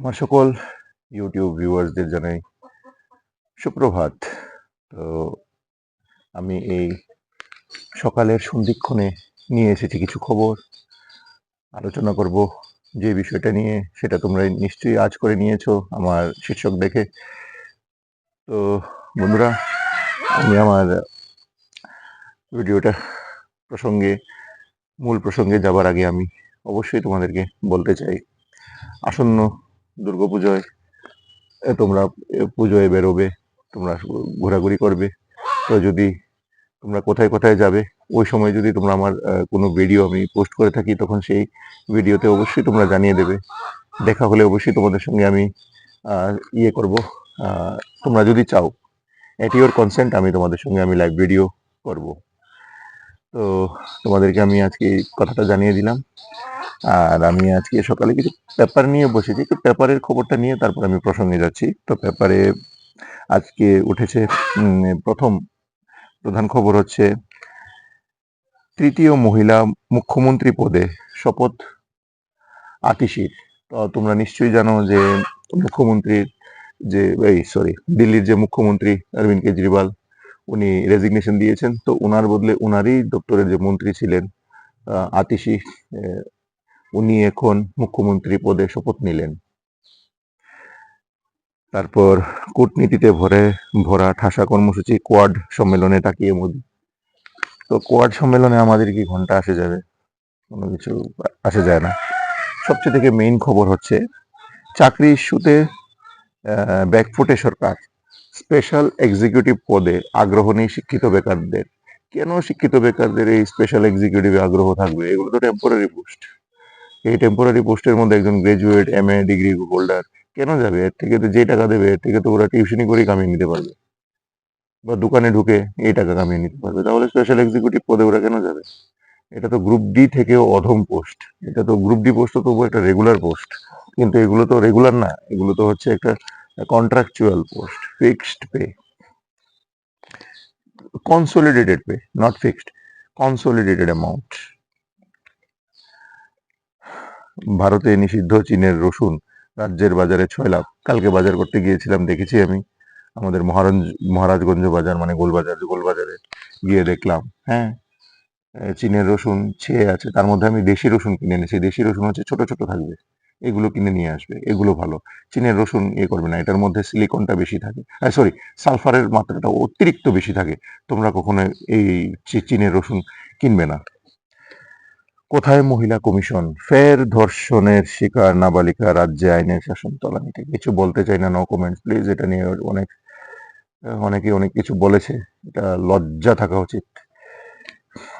আমার সকল ইউটিউব ভিউয়ার্সদের জানাই সুপ্রভাত। তো আমি এই সকালের সন্ধিক্ষণে নিয়ে এসেছি কিছু খবর। আলোচনা করব যে বিষয়টা নিয়ে, সেটা তোমরা নিশ্চয়ই আজ করে নিয়েছো আমার শীর্ষক দেখে। তো বন্ধুরা, আমি আমার ভিডিওটা প্রসঙ্গে, মূল প্রসঙ্গে যাবার আগে আমি অবশ্যই তোমাদেরকে বলতে চাই, আসন্ন দুর্গাপুজোয় তোমরা পুজোয় বেরোবে, তোমরা ঘোরাঘুরি করবে। তো যদি তোমরা কোথায় কোথায় যাবে, ওই সময় যদি তোমরা আমার কোনো ভিডিও আমি পোস্ট করে থাকি, তখন সেই ভিডিওতে অবশ্যই তোমরা জানিয়ে দেবে। দেখা হলে অবশ্যই তোমাদের সঙ্গে আমি ইয়ে করব। তোমরা যদি চাও এটি ওর কনসেন্ট আমি তোমাদের সঙ্গে আমি লাইভ ভিডিও করব। তো তোমাদেরকে আমি আজকে কথাটা জানিয়ে দিলাম। আর আমি আজকে সকালে কিছু পেপার নিয়ে বসেছি। তো পেপারের খবরটা নিয়ে তারপর আমি প্রসঙ্গে যাচ্ছি। তো পেপারে আজকে উঠেছে প্রথম প্রধান খবর হচ্ছে, তৃতীয় মহিলা মুখ্যমন্ত্রী পদে শপথ আতিশির তো তোমরা নিশ্চয়ই জানো যে মুখ্যমন্ত্রীর যে, এই সরি দিল্লির যে মুখ্যমন্ত্রী অরবিন্দ কেজরিওয়াল উনি রেজিগনেশন দিয়েছেন। তো ওনার বদলে ওনারই দপ্তরের যে মন্ত্রী ছিলেন আতিশি উনি এখন মুখ্যমন্ত্রী পদে শপথ নিলেন। তারপর কূটনীতিতে ভরে, ভরা ঠাসা কর্মসূচি কোয়াড সম্মেলনে তাকিয়ে মোদি। তো কোয়াড সম্মেলনে আমাদের কি ঘণ্টা আসে যাবে? কোনো কিছু আসে যায় না। সবচেয়ে থেকে মেইন খবর হচ্ছে চাকরি ইস্যুতে ব্যাকফুটে সরকার স্পেশাল এক্সিকিউটিভ পদে আগ্রহ নেই শিক্ষিত বেকারদের। কেন শিক্ষিত বেকারদের এই স্পেশাল এক্সিকিউটিভে আগ্রহ থাকবে? এগুলো তো টেম্পোরারি পোস্ট এই টেম্পোরারি পোস্টের মধ্যে একজন graduate M A degree holder কেন যাবে? এর থেকে তো যে টাকা দেবে, এর থেকে তো ওরা টিউশনি করেই কামিয়ে নিতে পারবে। বা দোকানে ঢুকে এই টাকা কামিয়ে নিতে পারবে। তাহলে স্পেশাল এক্সিকিউটিভ পদে ওরা কেন যাবে? এটা তো গ্রুপ ডি থেকেও অধম পোস্ট এটা তো গ্রুপ ডি পোস্ট তো একটা রেগুলার পোস্ট কিন্তু এগুলো তো রেগুলার না। এগুলো তো হচ্ছে একটা contractual post fixed pay consolidated pay not fixed consolidated amount ভারতে নিষিদ্ধ চীনের রসুন, রাজ্যের বাজারে ছয় লাখ। কালকে বাজার করতে গিয়েছিলাম, দেখেছি আমি। আমাদের মহারাজ মহারাজগঞ্জ বাজার মানে গোলবাজার, গোলবাজারে গিয়ে দেখলাম। হ্যাঁ চীনের রসুন ছেয়ে আছে। তার মধ্যে আমি দেশি রসুন কিনে এনেছি। দেশি রসুন হচ্ছে ছোট ছোট থাকবে। এগুলো কিনে নিয়ে আসবে, এগুলো ভালো। চীনের রসুন ইয়ে করবে না, এটার মধ্যে সিলিকনটা বেশি থাকে। সরি সালফারের মাত্রাটা অতিরিক্ত বেশি থাকে। তোমরা কখনো এই চীনের রসুন কিনবে না। কোথায় মহিলা কমিশন? ফের ধর্ষণের শিকার নাবালিকা রাজ্যে আইনের শাসন তলানিতে। কিছু বলতে চাই না নো কমেন্টস প্লিজ এটা নিয়ে অনেক অনেকে অনেক কিছু বলেছে। এটা লজ্জা থাকা উচিত।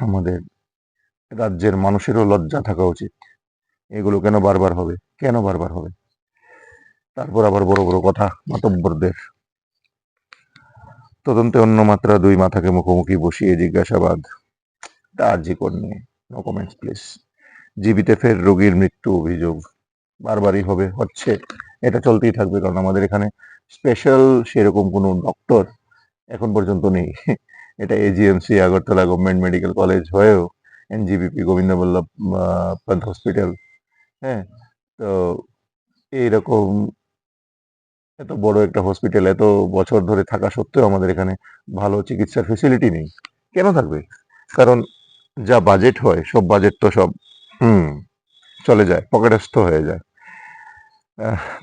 আমাদের রাজ্যের মানুষেরও লজ্জা থাকা উচিত। এগুলো কেন বারবার হবে? কেন বারবার হবে? তারপর আবার বড় বড় কথা মাতব্বরদের। তদন্তে অন্য মাত্রা দুই মাথাকে মুখোমুখি বসিয়ে জিজ্ঞাসাবাদ। তা আর্জিকর নিয়ে নো কমেন্টস প্লিজ জীবিতে ফের রোগীর মৃত্যু অভিযোগ। বারবারই হবে হচ্ছে। এটা চলতেই থাকবে কারণ আমাদের এখানে স্পেশাল সেরকম কোনো ডক্টর এখন পর্যন্ত নেই। এটা AGMC Agartala government medical college হয়েও NGBP Gobinda Ballabh ah, hospital হ্যাঁ? তো এইরকম এত বড় একটা হসপিটাল এত বছর ধরে থাকা সত্ত্বেও আমাদের এখানে ভালো চিকিৎসার ফেসিলিটি নেই। কেন থাকবে? কারণ যা বাজেট হয়, সব বাজেট তো সব, হুম, চলে যায়, পকেটস্থ হয়ে যায়।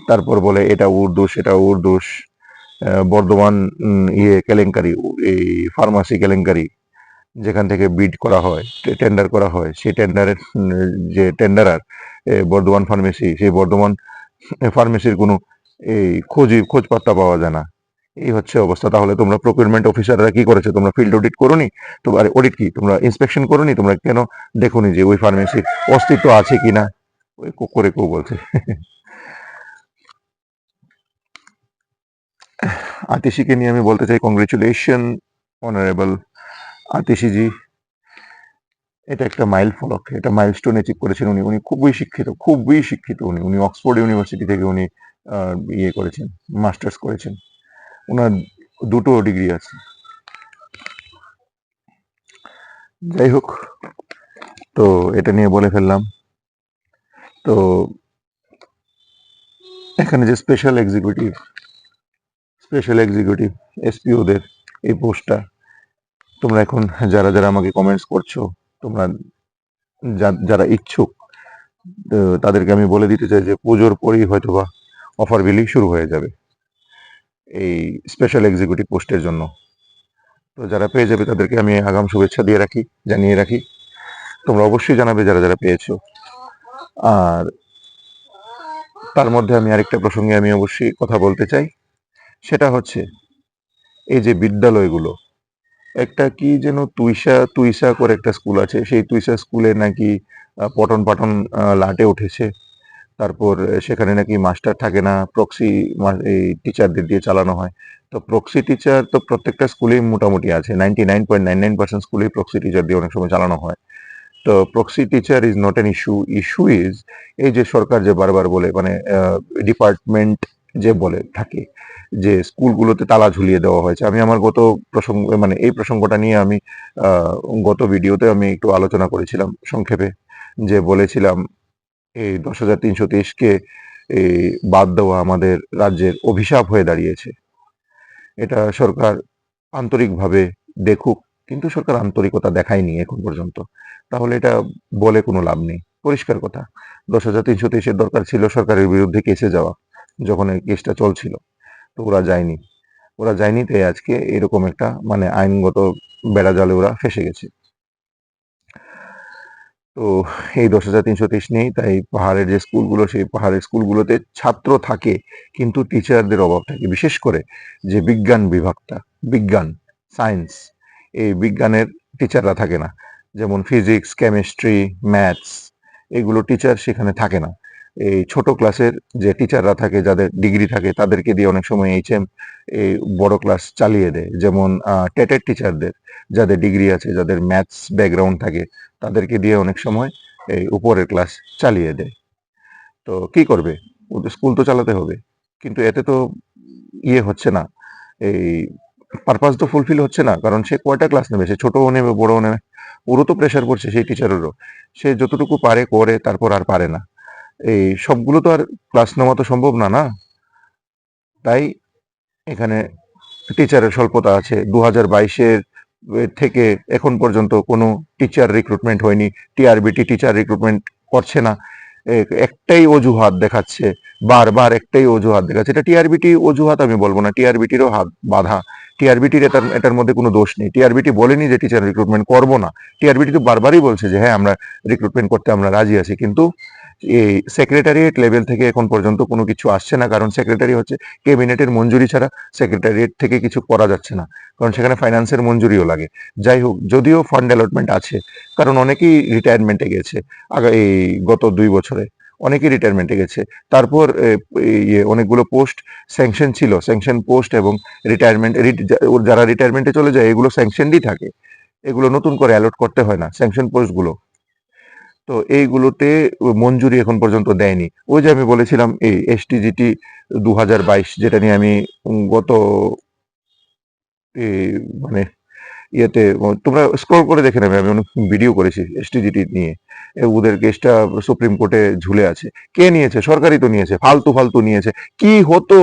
তারপর বলে এটা উর্দু সেটা উর্দু বর্ধমান ইয়ে কেলেঙ্কারি, এই ফার্মাসি কেলেঙ্কারি। যেখান থেকে বিড করা হয় টেন্ডার করা হয়, সেই টেন্ডারের যে টেন্ডারার বর্ধমান ফার্মেসি সেই বর্ধমান ফার্মেসির কোনো, এই খোঁজই খোঁজ পাত্তা পাওয়া যায় না। এই হচ্ছে অবস্থা। তাহলে তোমরা প্রকিউরমেন্ট অফিসাররা কি করেছে? তোমরা ফিল্ড অডিট করোনি? তোমার অডিট কি? তোমরা ইন্সপেকশন করোনি? তোমরা কেন দেখোনি যে ওই ফার্মেসির অস্তিত্ব আছে কিনা? ওই কো- করে কেউ বলছে। আতিশিকে নিয়ে আমি বলতে চাই কংগ্রেচুলেশন অনারেবল আতিশিজি এটা একটা মাইল ফলক, এটা মাইল মাইলস্টোন অ্যাচিভ করেছেন উনি উনি খুবই শিক্ষিত খুবই শিক্ষিত উনি উনি অক্সফোর্ড ইউনিভার্সিটি থেকে উনি ইয়ে করেছেন, মাস্টার্স করেছেন। ওনার দুটো ডিগ্রি আছে। যাই হোক, তো এটা নিয়ে বলে ফেললাম। তো এখানে যে স্পেশাল এক্সিকিউটিভ স্পেশাল এক্সিকিউটিভ এসপিওদের এই পোস্টটা তোমরা এখন যারা যারা আমাকে কমেন্টস করছ, তোমরা যারা ইচ্ছুক তাদেরকে আমি বলে দিতে চাই যে পুজোর পরেই হয়তো বা অফার বিলি শুরু হয়ে যাবে এই স্পেশাল এক্সিকিউটিভ পোস্টের জন্য। তো যারা পেয়ে যাবে তাদেরকে আমি আগাম শুভেচ্ছা দিয়ে রাখি, জানিয়ে রাখি। তোমরা অবশ্যই জানাবে যারা যারা পেয়েছ। আর তার মধ্যে আমি আরেকটা প্রসঙ্গে আমি অবশ্যই কথা বলতে চাই। সেটা হচ্ছে, এই যে বিদ্যালয়গুলো একটা কি যেন তুইসা তুইসা করে একটা স্কুল আছে। সেই তুইসা স্কুলে নাকি আহ, পঠন পাঠন লাটে উঠেছে। তারপর সেখানে নাকি মাস্টার থাকে না প্রক্সি এই টিচারদের দিয়ে চালানো হয়। তো প্রক্সি টিচার তো প্রত্যেকটা স্কুলেই মোটামুটি আছে। Ninety nine point nine nine percent স্কুলেই প্রক্সি টিচার দিয়ে অনেক সময় চালানো হয়। তো proxy teacher is not an issue issue is এই যে সরকার যে বারবার বলে মানে ডিপার্টমেন্ট যে বলে থাকে যে স্কুলগুলোতে তালা ঝুলিয়ে দেওয়া হয়েছে। আমি আমার গত প্রসঙ্গ মানে এই প্রসঙ্গটা নিয়ে আমি গত ভিডিওতে আমি একটু আলোচনা করেছিলাম সংক্ষেপে যে বলেছিলাম, এই দশ হাজার তিনশো তেইশকে এই বাদ দেওয়া আমাদের রাজ্যের অভিশাপ হয়ে দাঁড়িয়েছে। এটা সরকার আন্তরিকভাবে দেখুক, কিন্তু সরকার আন্তরিকতা দেখায়নি এখন পর্যন্ত। তাহলে এটা বলে কোনো লাভ নেই। পরিষ্কার কথা, দশ হাজার তিনশো তেইশের দরকার ছিল সরকারের বিরুদ্ধে কেসে যাওয়া। যখন এই কেসটা চলছিল, তো ওরা যায়নি। ওরা যায়নি, তাই আজকে এরকম একটা মানে আইনগত বেড়া জালে ওরা ফেসে গেছে। তো এই দশ হাজার তিনশো তেইশ নেই তাই পাহাড়ের যে স্কুলগুলো, সেই পাহাড়ের স্কুলগুলোতে ছাত্র থাকে, কিন্তু টিচারদের অভাব থাকে। বিশেষ করে যে বিজ্ঞান বিভাগটা, বিজ্ঞান সায়েন্স এই বিজ্ঞানের টিচাররা থাকে না। যেমন ফিজিক্স কেমিস্ট্রি ম্যাথস এগুলো টিচার সেখানে থাকে না। এই ছোট ক্লাসের যে টিচাররা থাকে, যাদের ডিগ্রি থাকে, তাদেরকে দিয়ে অনেক সময় এইচ এম এই বড় ক্লাস চালিয়ে দেয়। যেমন টেটের টিচারদের যাদের ডিগ্রি আছে, যাদের ম্যাথস ব্যাকগ্রাউন্ড থাকে, তাদেরকে দিয়ে অনেক সময় এই উপরের ক্লাস চালিয়ে দেয়। তো কি করবে? স্কুল তো চালাতে হবে, কিন্তু এতে তো ইয়ে হচ্ছে না। এই পারপাস তো ফুলফিল হচ্ছে না, কারণ সে কয়টা ক্লাস নেবে? সে ছোটও নেবে, বড়ও নেবে। ওরও তো প্রেশার পড়ছে সেই টিচারেরও সে যতটুকু পারে, করে, তারপর আর পারে না। এই সবগুলো তো আর ক্লাস নেওয়া তো সম্ভব না না? তাই এখানে টিচারের স্বল্পতা আছে। দু হাজার বাইশের থেকে এখন পর্যন্ত কোনো টিচার রিক্রুটমেন্ট হয়নি। টিআরবিটি টিচার রিক্রুটমেন্ট করছে না। একটাই অজুহাত দেখাচ্ছে, বারবার একটাই অজুহাত দেখাচ্ছে। এটা টিআরবিটি অজুহাত আমি বলব না টিআরবিটিরও হাত বাধা। টিআরবিটির এটার এটার মধ্যে কোনো দোষ নেই। টিআরবিটি বলেনি যে টিচার রিক্রুটমেন্ট করব না। টিআরবিটি তো বারবারই বলছে যে হ্যাঁ আমরা রিক্রুটমেন্ট করতে আমরা রাজি আছি। কিন্তু এই সেক্রেটারিয়েট লেভেল থেকে এখন পর্যন্ত কোনো কিছু আসছে না, কারণ সেক্রেটারি হচ্ছে ক্যাবিনেটের মঞ্জুরি ছাড়া সেক্রেটারিয়েট থেকে কিছু করা যাচ্ছে না, কারণ সেখানে ফাইন্যান্সের মঞ্জুরিও লাগে। যাই হোক, যদিও ফান্ড অ্যালটমেন্ট আছে, কারণ অনেকেই রিটায়ারমেন্টে গেছে এই গত দুই বছরে অনেকেই রিটায়ারমেন্টে গেছে। তারপর ইয়ে অনেকগুলো পোস্ট স্যাংশন ছিল স্যাংশন পোস্ট এবং রিটায়ারমেন্ট যারা রিটায়ারমেন্টে চলে যায়, এগুলো স্যাংশনই থাকে। এগুলো নতুন করে অ্যালট করতে হয় না স্যাংশন পোস্টগুলো তো এইগুলোতে মঞ্জুরি এখন পর্যন্ত দেয়নি। ওই যে আমি বলেছিলাম, এই এসটিজিটি দু হাজার বাইশ, যেটা নিয়ে আমি গত মানে ইয়েতে তোমরা স্ক্রল করে দেখে নেবে, আমি অনেক ভিডিও করেছি এসটিজিটি নিয়ে। ওদের কেসটা সুপ্রিম কোর্টে ঝুলে আছে। কে নিয়েছে? সরকারই তো নিয়েছে, ফালতু ফালতু নিয়েছে। কি হতো?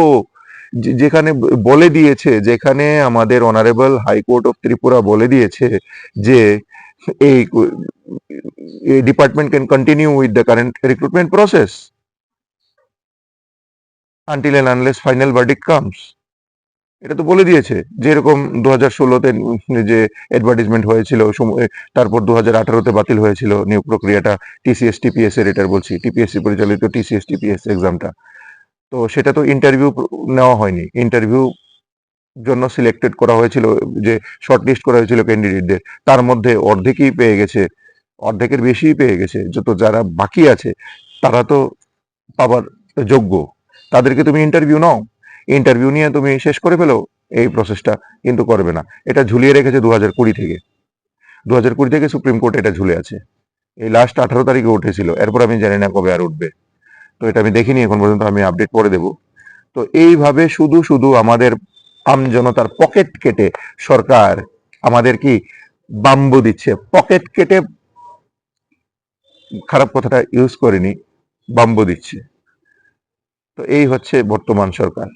যেখানে বলে দিয়েছে, যেখানে আমাদের অনারেবল হাইকোর্ট অফ ত্রিপুরা বলে দিয়েছে যে এই department can continue with the current recruitment process until and unless final verdict comes এটা তো বলে দিয়েছে, যেরকম দু হাজার ষোলোতে যে অ্যাডভার্টিজমেন্ট হয়েছিল তারপর দু হাজার আঠারোতে বাতিল হয়েছিল নিয়োগ প্রক্রিয়াটা টিসিএস টিপিএস এর এটার বলছি টিপিএসসি পরিচালিত টিসিএস টিপিএস এক্সামটা তো সেটা তো ইন্টারভিউ নেওয়া হয়নি ইন্টারভিউ জন্য সিলেক্টেড করা হয়েছিল, যে শর্ট লিস্ট করা হয়েছিল ক্যান্ডিডেটদের তার মধ্যে অর্ধেকই পেয়ে গেছে, অর্ধেকের বেশিই পেয়ে গেছে। যত যারা বাকি আছে, তারা তো পাবার যোগ্য। তাদেরকে তুমি ইন্টারভিউ নাও। ইন্টারভিউ নিয়ে তুমি শেষ করে ফেলো এই প্রসেসটা কিন্তু করবে না। এটা ঝুলিয়ে রেখেছে দু হাজার কুড়ি থেকে। দু হাজার কুড়ি থেকে সুপ্রিম কোর্টে এটা ঝুলে আছে। এই লাস্ট আঠারো তারিখে উঠেছিল। এরপর আমি জানি না কবে আর উঠবে। তো এটা আমি দেখিনি, এখন পর্যন্ত আমি আপডেট করে দেব। তো এইভাবে শুধু শুধু আমাদের আমজনতার পকেট কেটে সরকার আমাদের কি বাম্বু দিচ্ছে? পকেট কেটে খারাপ কথাটা ইউজ করিনি বাম্বু দিচ্ছে। তো এই হচ্ছে বর্তমান সরকার।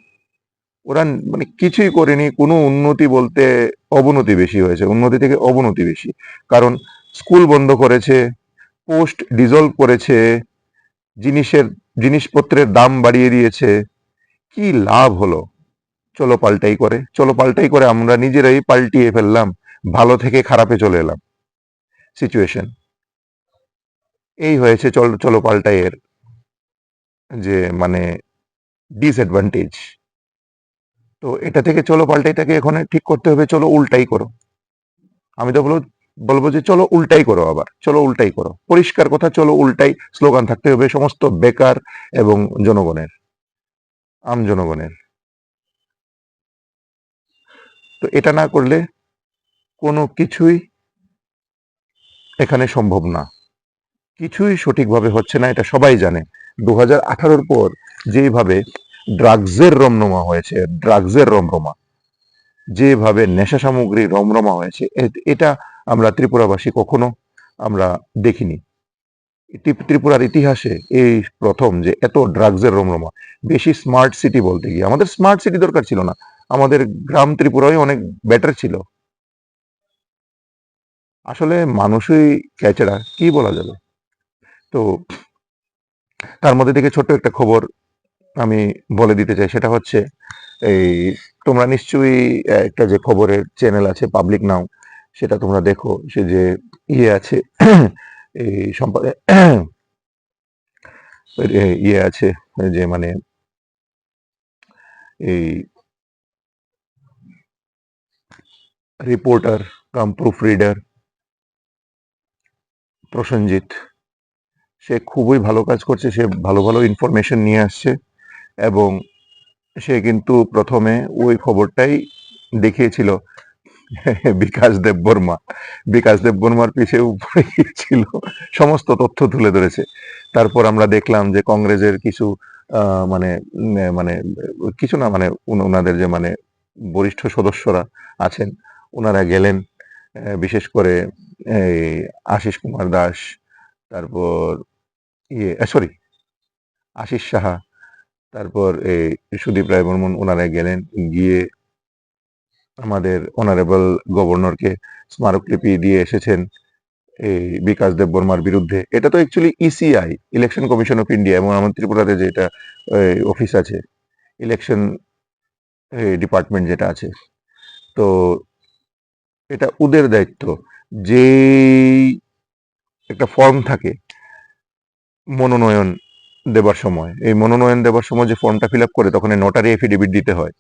ওরা মানে কিছুই করেনি, কোনো উন্নতি বলতে অবনতি বেশি হয়েছে, উন্নতি থেকে অবনতি বেশি। কারণ স্কুল বন্ধ করেছে পোস্ট ডিজলভ করেছে, জিনিসের, জিনিসপত্রের দাম বাড়িয়ে দিয়েছে। কি লাভ হলো? চলো পাল্টাই করে, চলো পাল্টাই করে আমরা নিজেরাই পাল্টিয়ে ফেললাম, ভালো থেকে খারাপে চলে এলাম। সিচুয়েশন এই হয়েছে চল, চলো পাল্টাই এর যে মানে ডিসঅ্যাডভান্টেজ তো এটা থেকে চলো পাল্টাইটাকে এখন ঠিক করতে হবে, চলো উল্টাই করো। আমি তো বলব বলব যে চলো উল্টাই করো আবার, চলো উল্টাই করো। পরিষ্কার কথা, চলো উল্টাই, স্লোগান থাকতে হবে সমস্ত বেকার এবং জনগণের। আম জনগণের। তো এটা না করলে কোনো কিছুই এখানে সম্ভব না। কিছুই সঠিকভাবে হচ্ছে না, এটা সবাই জানে। দু হাজার পর যেভাবে ড্রাগসের রমরমা হয়েছে ড্রাগসের রমরমা, যেভাবে নেশা সামগ্রী রমরমা হয়েছে এটা আমরা ত্রিপুরাবাসী কখনো আমরা দেখিনি। ত্রিপুরার ইতিহাসে এই প্রথম যে এত ড্রাগসের রমরমা, বেশি স্মার্ট সিটি বলতে গিয়ে, আমাদের স্মার্ট সিটি দরকার ছিল না। আমাদের গ্রাম ত্রিপুরায় অনেক বেটার ছিল। আসলে মানুষই ক্যাচেরা, কি বলা যাবে? তো তার মধ্যে থেকে ছোট্ট একটা খবর আমি বলে দিতে চাই, সেটা হচ্ছে এই তোমরা নিশ্চয়ই একটা যে খবরের চ্যানেল আছে পাবলিক নাও সেটা তোমরা দেখো, সে যে ইয়ে আছে, এই সম্পর্কে ইয়ে আছে, যে মানে এই reporter cum proof reader Prosenjit. সে খুবই ভালো কাজ করছে, সে ভালো ভালো ইনফরমেশন নিয়ে আসছে এবং সে কিন্তু প্রথমে ওই খবরটাই দেখিয়েছিল, বিকাশ দেব বর্মা। বিকাশ দেব বর্মার পিছে উপরে ছিল, সমস্ত তথ্য তুলে ধরেছে। তারপর আমরা দেখলাম যে কংগ্রেসের কিছু মানে মানে কিছু না মানে ওনাদের যে মানে বরিষ্ঠ সদস্যরা আছেন ওনারা গেলেন বিশেষ করে এই আশিস কুমার দাস, তারপর ইয়ে সরি আশিস সাহা, তারপর এই সুদীপ রায় বর্মন ওনারা গেলেন, গিয়ে আমাদের অনারেবল গভর্নরকে স্মারকলিপি দিয়ে এসেছেন এই বিকাশ দেব বর্মার বিরুদ্ধে। এটা তো actually ECI election commission of India এবং আমাদের ত্রিপুরাতে যেটা অফিস আছে ইলেকশন ডিপার্টমেন্ট যেটা আছে। তো এটা ওদের দায়িত্ব। যেই একটা ফর্ম থাকে মনোনয়ন দেবার সময়, এই মনোনয়ন দেবার সময় যে ফর্মটা ফিল করে তখন নোটারি এফিডেভিট দিতে হয়।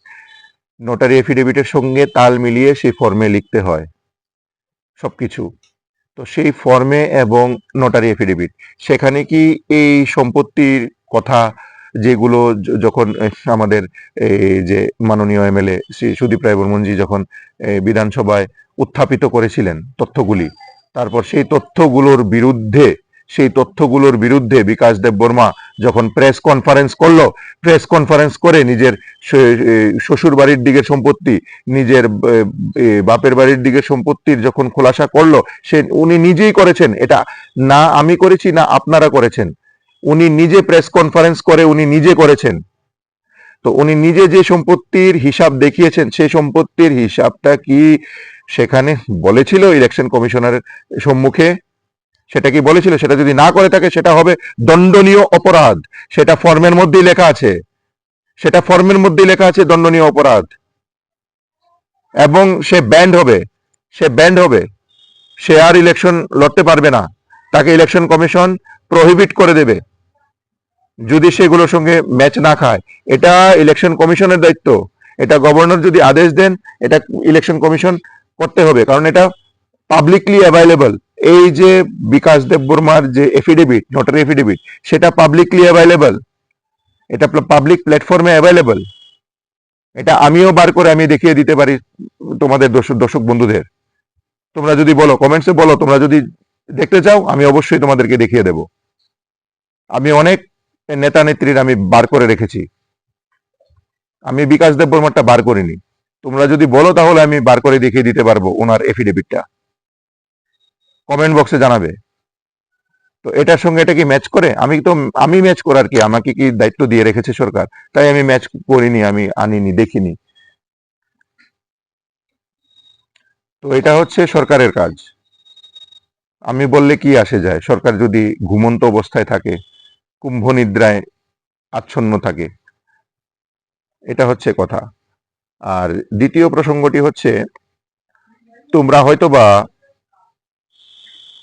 নোটারি এফিডেভিটের সঙ্গে তাল মিলিয়ে সেই ফর্মে লিখতে হয় সব কিছু তো সেই ফর্মে এবং নোটারি এফিডেভিট সেখানে কি এই সম্পত্তির কথা যেগুলো যখন আমাদের এই যে মাননীয় এমএলএ শ্রী সুদীপ রায় বর্মনজি যখন বিধানসভায় উত্থাপিত করেছিলেন তথ্যগুলি, তারপর সেই তথ্যগুলোর বিরুদ্ধে, সেই তথ্যগুলোর বিরুদ্ধে বিকাশ দেব বর্মা যখন প্রেস কনফারেন্স করল, প্রেস কনফারেন্স করে নিজের শ্বশুর বাড়ির দিকের সম্পত্তি, নিজের বাপের বাড়ির দিকের সম্পত্তির যখন খোলাসা করল, সে, উনি নিজেই করেছেন, এটা না আমি করেছি না আপনারা করেছেন। উনি নিজে প্রেস কনফারেন্স করে, উনি নিজে করেছেন। তো উনি নিজে যে সম্পত্তির হিসাব দেখিয়েছেন সেই সম্পত্তির হিসাবটা কি সেখানে বলেছিল ইলেকশন কমিশনারের সম্মুখে? সেটা কি বলেছিল? সেটা যদি না করে থাকে, সেটা হবে দণ্ডনীয় অপরাধ। সেটা ফর্মের মধ্যেই লেখা আছে। সেটা ফর্মের মধ্যেই লেখা আছে দণ্ডনীয় অপরাধ। এবং সে ব্যান্ড হবে। সে ব্যান্ড হবে। সে আর ইলেকশন লড়তে পারবে না। তাকে ইলেকশন কমিশন প্রহিবিট করে দেবে। যদি সেগুলোর সঙ্গে ম্যাচ না খায়। এটা ইলেকশন কমিশনের দায়িত্ব। এটা গভর্নর যদি আদেশ দেন, এটা ইলেকশন কমিশন করতে হবে। কারণ এটা পাবলিকলি অ্যাভাইলেবল এই যে বিকাশ দেব বর্মার যে এফিডেভিট নোটারি এফিডেভিট সেটা পাবলিকলি অ্যাভাইলেবল এটা পাবলিক প্ল্যাটফর্মে অ্যাভাইলেবল এটা আমিও বার করে আমি দেখিয়ে দিতে পারি তোমাদের দর্শক দর্শক বন্ধুদের। তোমরা যদি বলো কমেন্টসে বলো, তোমরা যদি দেখতে চাও, আমি অবশ্যই তোমাদেরকে দেখিয়ে দেব। আমি অনেক নেতা নেত্রীর আমি বার করে রেখেছি। আমি বিকাশ দেব বর্মারটা বার করিনি। তোমরা যদি বলো তাহলে আমি বার করে দেখিয়ে দিতে পারব ওনার এফিডেভিটটা কমেন্ট বক্সে জানাবে। তো এটার সঙ্গে এটা কি ম্যাচ করে? আমি তো, আমি ম্যাচ করার কি? আমাকে কি দায়িত্ব দিয়ে রেখেছে সরকার? তাই আমি ম্যাচ করিনি, আমি আনিনি, দেখিনি। তো এটা হচ্ছে সরকারের কাজ। আমি বললে কি আসে যায়? সরকার যদি ঘুমন্ত অবস্থায় থাকে, কুম্ভ নিদ্রায় আচ্ছন্ন থাকে, এটা হচ্ছে কথা। আর দ্বিতীয় প্রসঙ্গটি হচ্ছে, তোমরা হয়তো বা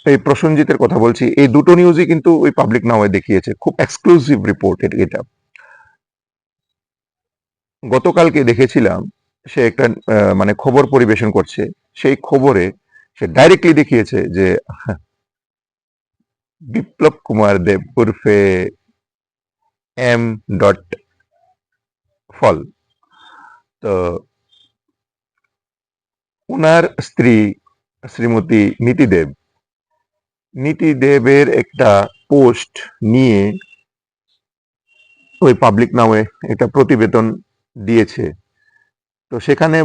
এই প্রসঞ্জিতের কথা বলছি, এই দুটো নিউজই কিন্তু ওই পাবলিক নাওয়ে দেখিয়েছে, খুব এক্সক্লুসিভ রিপোর্ট এটা। গতকালকে দেখেছিলাম, সে একটা মানে খবর পরিবেশন করছে, সেই খবরে সে ডাইরেক্টলি দেখিয়েছে যে, বিপ্লব কুমার দেব উর্ফে এম ডট ফল। তো ওনার স্ত্রী শ্রীমতী নীতি দেব, নীতি দেবের একটা পোস্ট নিয়ে ওই পাবলিক নামে একটা প্রতিবেদন দিয়েছে। তো সেখানে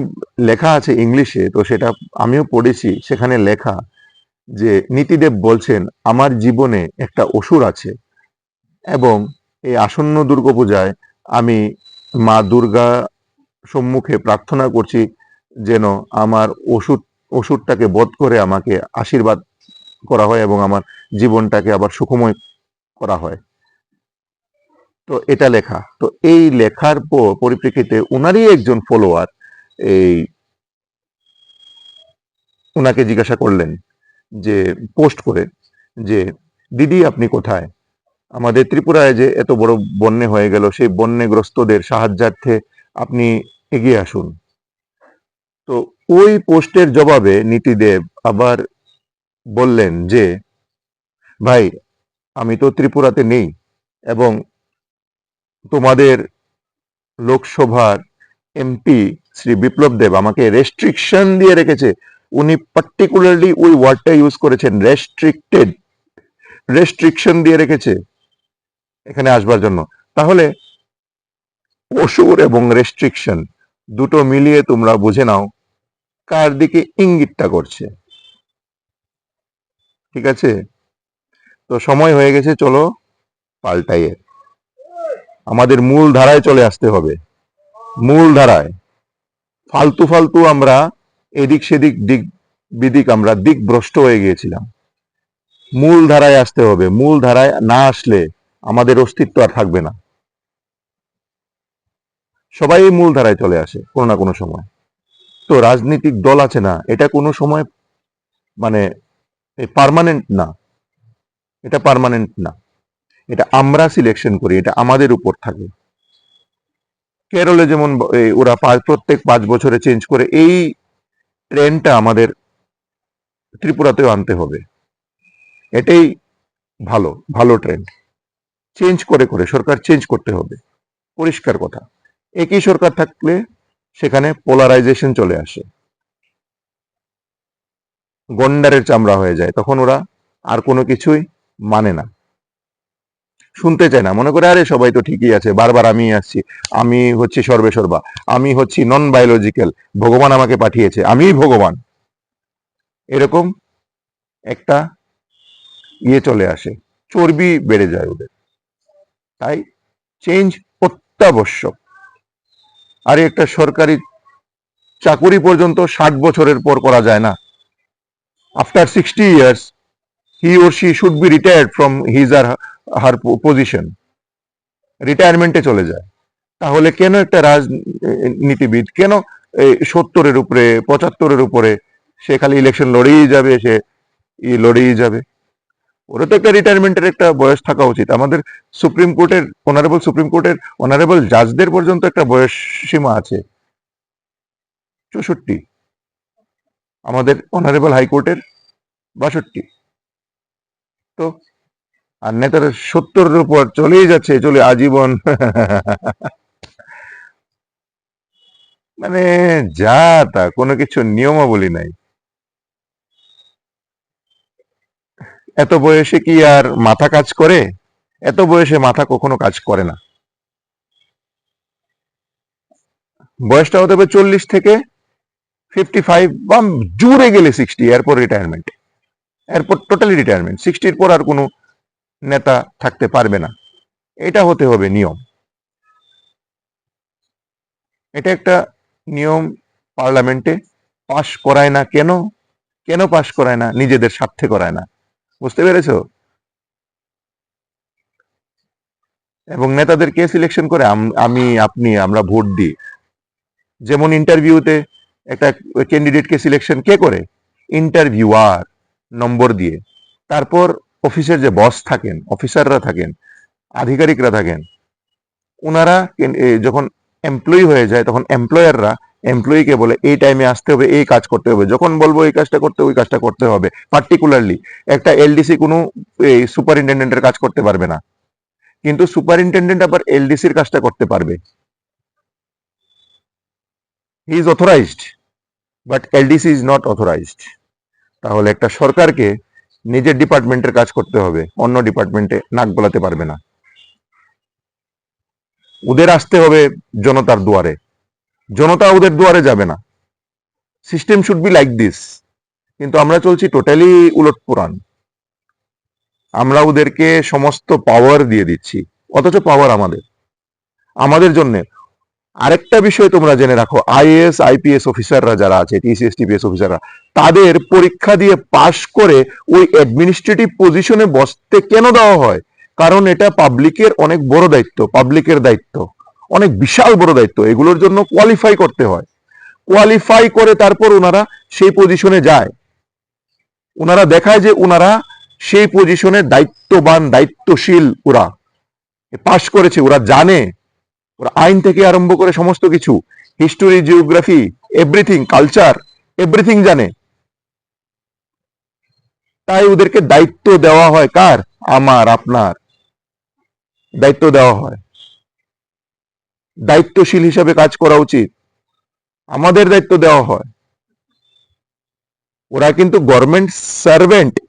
লেখা আছে ইংলিশে, তো সেটা আমিও পড়েছি, সেখানে লেখা যে নীতিদেব বলছেন, আমার জীবনে একটা অসুর আছে এবং এই আসন্ন দুর্গাপূজায় আমি মা দুর্গা সম্মুখে প্রার্থনা করছি যেন আমার ওষুধ ওষুধটাকে বধ করে আমাকে আশীর্বাদ করা হয় এবং আমার জীবনটাকে আবার সুখময় করা হয়। তো এটা লেখা। তো এই লেখার পরিপ্রেক্ষিতে উনারই একজন ফলোয়ার এই উনাকে জিজ্ঞাসা করলেন যে, পোস্ট করে যে, দিদি, আপনি কোথায়? আমাদের ত্রিপুরায় যে এত বড় বন্যে হয়ে গেল, সেই বন্যেগ্রস্তদের সাহায্যার্থে আপনি এগিয়ে আসুন। তো ওই পোস্টের জবাবে নীতিদেব আবার বললেন যে, ভাই, আমি তো ত্রিপুরাতে নেই এবং তোমাদের লোকসভার এমপি শ্রী বিপ্লব দেব আমাকে রেস্ট্রিকশন দিয়ে রেখেছে। উনি পার্টিকুলারলি ওই ওয়ার্ডটা ইউজ করেছেন রেস্ট্রিক্টেড রেস্ট্রিকশন দিয়ে রেখেছে এখানে আসবার জন্য। তাহলে অসুর এবং রেস্ট্রিকশন দুটো মিলিয়ে তোমরা বুঝে নাও কার দিকে ইঙ্গিতটা করছে। ঠিক আছে? তো সময় হয়ে গেছে, চলো পাল্টাইয়ে। আমাদের মূল ধারায় চলে আসতে হবে। মূল ধারায়। ফালতু ফালতু আমরা এদিক সেদিক দিক বিদিক আমরা দিক ভ্রষ্ট হয়ে গিয়েছিলাম। মূল ধারায় আসতে হবে। মূল ধারায় না আসলে আমাদের অস্তিত্ব আর থাকবে না। সবাই এই মূল ধারায় চলে আসে কোনো না কোনো সময়। তো রাজনৈতিক দল আছে না, এটা কোনো সময় মানে পারমানেন্ট না। এটা পার্মানেন্ট না। এটা আমরা সিলেকশন করি, এটা আমাদের উপর থাকে। কেরলে যেমন ওরা প্রত্যেক পাঁচ বছরে চেঞ্জ করে, এই ট্রেনটা আমাদের ত্রিপুরাতেও আনতে হবে। এটাই ভালো ভালো ট্রেন্ড চেঞ্জ করে করে সরকার চেঞ্জ করতে হবে। পরিষ্কার কথা। একই সরকার থাকলে সেখানে পোলারাইজেশন চলে আসে। গন্ডারের চামড়া হয়ে যায়, তখন ওরা আর কোনো কিছুই মানে না। শুনতে চায় না। মনে করে, আরে, সবাই তো ঠিকই আছে, বারবার আমি আসছি। আমি হচ্ছি সর্বে সর্বা। আমি হচ্ছি নন বায়োলজিক্যাল ভগবান আমাকে পাঠিয়েছে। আমিই ভগবান। এরকম একটা ইয়ে চলে আসে। চর্বি বেড়ে যায় ওদের। তাই চেঞ্জ অত্যাবশ্যক। আর, একটা সরকারি চাকুরি পর্যন্ত ষাট বছরের পর করা যায় না। After sixty years he or she should be retired from his or her position রিটায়ারমেন্টে চলে যায়। তাহলে কেন একটা রাজনীতিবিদ কেন সত্তরের উপরে, পঁচাত্তরের উপরে, সে খালি ইলেকশন লড়েই যাবে, সে ই লড়েই যাবে? ওরা তো একটা রিটায়ারমেন্টের একটা বয়স থাকা উচিত। আমাদের সুপ্রিম কোর্টের অনারেবল সুপ্রিম কোর্টের অনারেবল জাজদের পর্যন্ত একটা বয়স সীমা আছে। চৌষট্টি। আমাদের অনারেবল হাইকোর্টের বাষট্টি। তো আর নেতার সত্তরের উপর চলেই যাচ্ছে, চলে আজীবন। মানে যা তা, কোনো কিছু নিয়মাবলী নাই। এত বয়সে কি আর মাথা কাজ করে? এত বয়সে মাথা কখনো কাজ করে না। বয়সটা হতে হবে চল্লিশ থেকে ফিফটি ফাইভ বা জুড়ে গেলে সিক্সটি এরপর রিটায়ারমেন্ট এরপর টোটালি রিটায়ারমেন্ট সিক্সটির পর আর কোনো নেতা থাকতে পারবে না। এটা হতে হবে নিয়ম। এটা একটা নিয়ম পার্লামেন্টে পাশ করায় না কেন? কেন পাশ করায় না? নিজেদের স্বার্থে করায় না। বুঝতে পেরেছ? এবং নেতাদের কে সিলেকশন করে? আম- আপনি, আমরা ভোট দিই। যেমন ইন্টারভিউতে একটা ক্যান্ডিডেটকে সিলেকশন কে করে? ইন্টারভিউয়ার নম্বর দিয়ে। তারপর অফিসের যে বস থাকেন অফিসাররা থাকেন, আধিকারিকরা থাকেন ওনারা যখন এমপ্লয়ি হয়ে যায়, তখন এমপ্লয়াররা এমপ্লয়িকে বলে, এই টাইমে আসতে হবে, এই কাজ করতে হবে। যখন বলব, এই কাজটা করতে ওই কাজটা করতে হবে। পার্টিকুলারলি একটা এলডিসি কোনো এই সুপারিনটেন্ডেন্টের কাজ করতে পারবে না। কিন্তু সুপারিনটেন্ডেন্ট আবার এলডিসির কাজটা করতে পারবে। He is authorised but LDC is not authorised তাহলে একটা সরকারকে নিজের ডিপার্টমেন্টের কাজ করতে হবে, অন্য ডিপার্টমেন্টে নাক গলাতে পারবে না। ওদের আসতে হবে জনতার দুয়ারে। জনতা ওদের দুয়ারে যাবে না। System should be like this কিন্তু আমরা চলছি টোটালি উলট পুরাণ। আমরা ওদেরকে সমস্ত পাওয়ার দিয়ে দিচ্ছি। অথচ পাওয়ার আমাদের। আমাদের জন্য আরেকটা বিষয় তোমরা জেনে রাখো আইএএস আইপিএস অফিসাররা যারা আছে টিসিএস টিপিএস অফিসাররা তাদের পরীক্ষা দিয়ে পাশ করে ওই অ্যাডমিনিস্ট্রেটিভ পজিশনে বসতে কেন দেওয়া হয়? কারণ এটা পাবলিকের অনেক বড় দায়িত্ব পাবলিকের দায়িত্ব, অনেক বিশাল বড় দায়িত্ব, এগুলোর জন্য কোয়ালিফাই করতে হয়। কোয়ালিফাই করে তারপর ওনারা সেই পজিশনে যায়। ওনারা দেখায় যে ওনারা সেই পজিশনে দায়িত্ববান, দায়িত্বশীল ওরা। পাশ করেছে, ওরা জানে ওরা আইন থেকে আরম্ভ করে সমস্ত কিছু history geography everything culture everything জানে। তাই ওদেরকে দায়িত্ব দেওয়া হয় কার? আমার, আপনার। দায়িত্ব দেওয়া হয়। দায়িত্বশীল হিসাবে কাজ করা উচিত। আমাদের দায়িত্ব দেওয়া হয়। ওরা কিন্তু government servant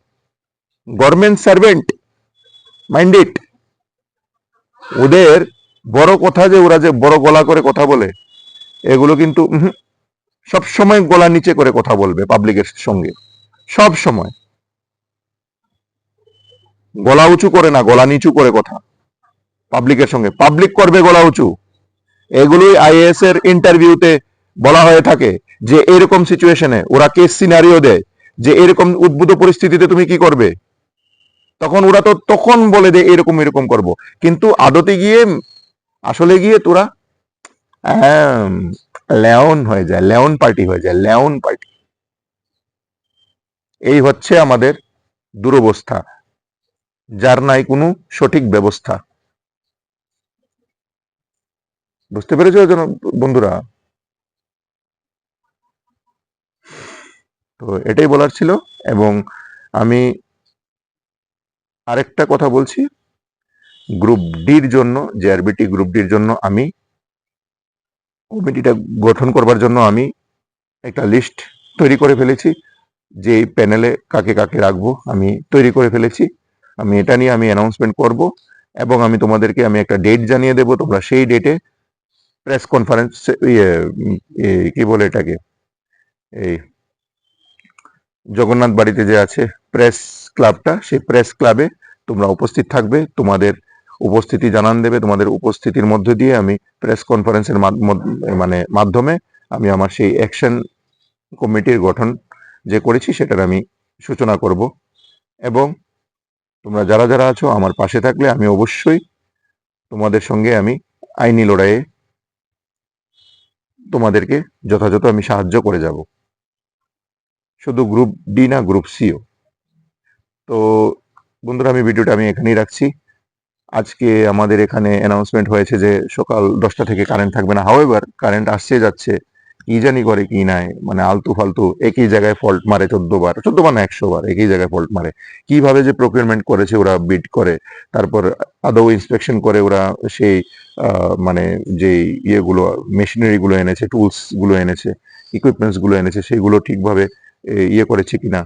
government servant minded ওদের বড় কথা যে ওরা যে বড় গলা করে কথা বলে, এগুলো কিন্তু সব সময় গলা নিচে করে কথা বলবে পাবলিকের সঙ্গে, সব সময়। গলা উঁচু করে না, গলা নিচু করে কথা পাবলিকের সঙ্গে। পাবলিক করবে গলা উঁচু। এগুলোই আইএএস এর ইন্টারভিউতে বলা হয়ে থাকে যে এরকম সিচুয়েশনে ওরা কেস সিনারিও দেয়, যে এরকম উদ্ভূত পরিস্থিতিতে তুমি কি করবে? তখন ওরা তো তখন বলে দে এরকম এরকম করব। কিন্তু আদতে গিয়ে আসলে গিয়ে তোরা লেওন হয়ে যায়, লেওন পার্টি হয়ে যায়, লেওন পার্টি। এই হচ্ছে আমাদের দুরবস্থা, যার নাই কোনো সঠিক ব্যবস্থা। বুঝতে পেরেছ বন্ধুরা? তো এটাই বলার ছিল, এবং আমি আরেকটা কথা বলছি। গ্রুপ ডির জন্য জেআরবিটি গ্রুপ ডির জন্য আমি কমিটিটা গঠন করবার জন্য আমি একটা লিস্ট তৈরি করে ফেলেছি, যে প্যানেলে কাকে কাকে রাখব আমি তৈরি করে ফেলেছি। আমি এটা নিয়ে আমি অ্যানাউন্সমেন্ট করব এবং আমি তোমাদেরকে আমি একটা ডেট জানিয়ে দেব, তোমরা সেই ডেটে প্রেস কনফারেন্স ইয়ে কি বলে এটাকে? এই জগন্নাথ বাড়িতে যে আছে প্রেস ক্লাবটা সেই প্রেস ক্লাবে তোমরা উপস্থিত থাকবে, তোমাদের উপস্থিতি জানান দেবে। তোমাদের উপস্থিতির মধ্যে দিয়ে আমি প্রেস কনফারেন্সের মানে মাধ্যমে আমি আমার সেই অ্যাকশন কমিটির গঠন যে করেছি সেটার আমি সূচনা করব। এবং তোমরা যারা যারা আছো আমার পাশে থাকলে আমি অবশ্যই তোমাদের সঙ্গে আমি আইনি লড়াইয়ে তোমাদেরকে যথাযথ আমি সাহায্য করে যাব। শুধু গ্রুপ ডি না গ্রুপ সিও তো বন্ধুরা, আমি ভিডিওটা আমি এখানেই রাখছি। আজকে আমাদের এখানে অ্যানাউন্সমেন্ট হয়েছে যে সকাল দশটা থেকে কারেন্ট থাকবে না। হাওয়েভার কারেন্ট আসছে, যাচ্ছে, কি জানি করে, কি নাই মানে আলতু ফালতু, একই জায়গায় ফল্ট মারে চোদ্দ বার চোদ্দ বার না একশো বার একই জায়গায় ফল্ট মারে। কীভাবে যে প্রকিউরমেন্ট করেছে ওরা বিট করে, তারপর আদৌ ইন্সপেকশন করে ওরা সেই মানে যে ইয়েগুলো মেশিনারি গুলো এনেছে টুলসগুলো এনেছে ইকুইপমেন্টসগুলো এনেছে, সেগুলো ঠিকভাবে ইয়ে করেছে কিনা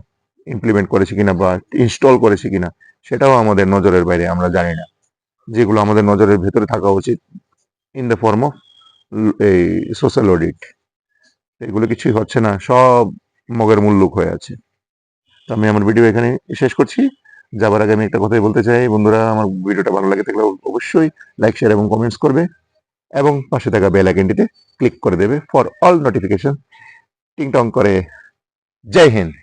ইমপ্লিমেন্ট করেছে কিনা বা ইনস্টল করেছে কিনা, সেটাও আমাদের নজরের বাইরে, আমরা জানি না। যেগুলো আমাদের নজরের ভেতরে থাকা উচিত ইন দ্য ফর্ম অফ এই সোশ্যাল অডিট এগুলো কিছুই হচ্ছে না, সব মগের মুল্লুক হয়ে আছে। তো আমি আমার ভিডিও এখানে শেষ করছি। যাবার আগে আমি একটা কথাই বলতে চাই, বন্ধুরা, আমার ভিডিওটা ভালো লাগে থাকলে অবশ্যই লাইক শেয়ার এবং কমেন্টস করবে এবং পাশে থাকা বেল আইকনটিতে ক্লিক করে দেবে ফর অল নোটিফিকেশন টিং টং করে। জয় হিন্দ।